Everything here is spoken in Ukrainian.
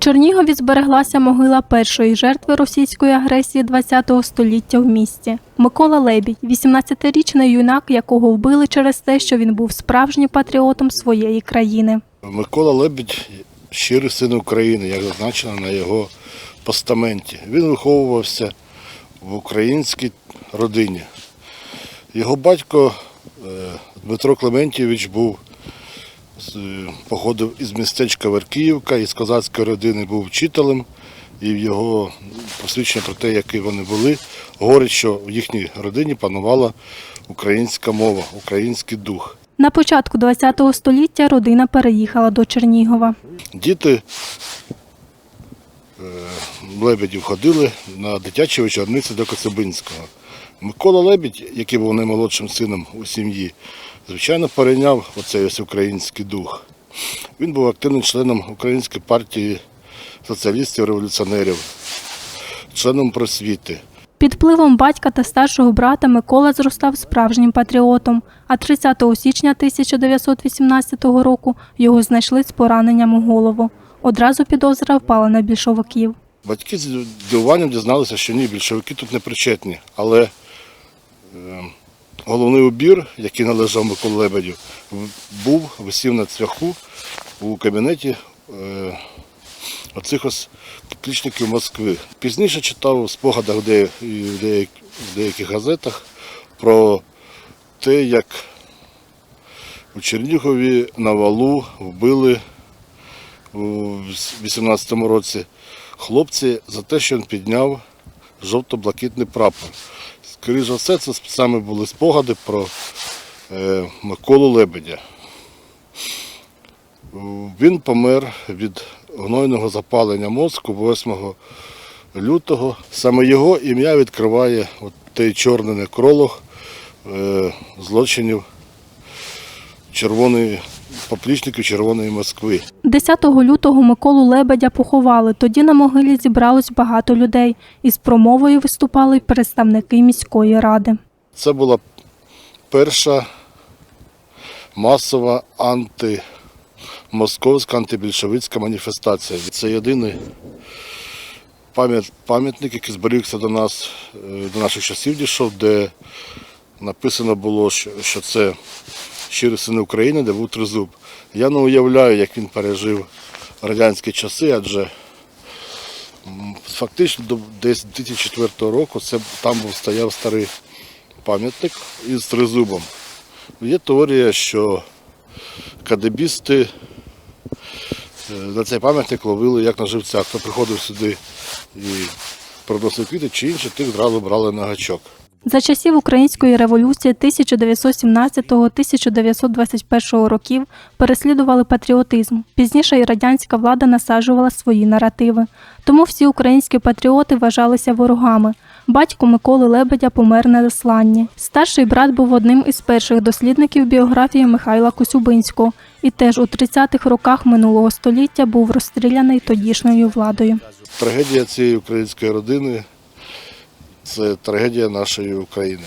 Чернігові збереглася могила першої жертви російської агресії ХХ століття в місті. Микола Лебідь, 18-річний юнак, якого вбили через те, що він був справжнім патріотом своєї країни. Микола Лебідь щирий син України, як зазначено на його постаменті. Він виховувався в українській родині. Його батько е, Дмитро Клементійович був походив із містечка Веркіївка, із козацької родини був вчителем, і в його посвідчення про те, які вони були, говорить, що в їхній родині панувала українська мова, український дух. На початку ХХ століття родина переїхала до Чернігова. Діти е, Лебедів ходили на дитячі вечорниці до Коцюбинського. Микола Лебідь, який був наймолодшим сином у сім'ї, звичайно, перейняв оцей ось український дух. Він був активним членом Української партії соціалістів-революціонерів, членом просвіти. Під впливом батька та старшого брата Микола зростав справжнім патріотом, а 30 січня 1918 року його знайшли з пораненням у голову. Одразу підозра впала на більшовиків. Батьки з здивуванням дізналися, що ні, більшовики тут не причетні. Але е, головний убір, який належав Миколі Лебедю, був, висів на цвяху у кабінеті е, оцих ось Москви. Пізніше читав у спогадах в деяких газетах про те, як у Чернігові на валу вбили у 18-му році хлопці за те, що він підняв жовто-блакитний прапор. Скоріше все, це саме були спогади про е, Миколу Лебедя. Він помер від гнойного запалення мозку 8 лютого. Саме його ім'я відкриває от той чорний некролог е, злочинів червоної поплічників Червоної Москви. 10 лютого Миколу Лебедя поховали. Тоді на могилі зібралось багато людей. Із промовою виступали й представники міської ради. Це була перша масова антимосковська, антибільшовицька маніфестація. Це єдиний пам'ятник, який зберігся до нас, е, до наших часів дійшов, де написано було, що це щирий син України, де був тризуб. Я не уявляю, як він пережив радянські часи, адже фактично десь 2004 року це там був стояв старий пам'ятник із тризубом. Є теорія, що кадебісти е, на цей пам'ятник ловили як на живця. Хто приходив сюди і приносив квіти чи інше, тих зразу брали на гачок. За часів Української революції 1917-1921 років переслідували патріотизм. Пізніше і радянська влада насаджувала свої наративи. Тому всі українські патріоти вважалися ворогами. Батько Миколи Лебедя помер на засланні. Старший брат був одним із перших дослідників біографії Михайла Косюбинського і теж у 30-х роках минулого століття був розстріляний тодішньою владою. Трагедія цієї української родини це трагедія нашої України.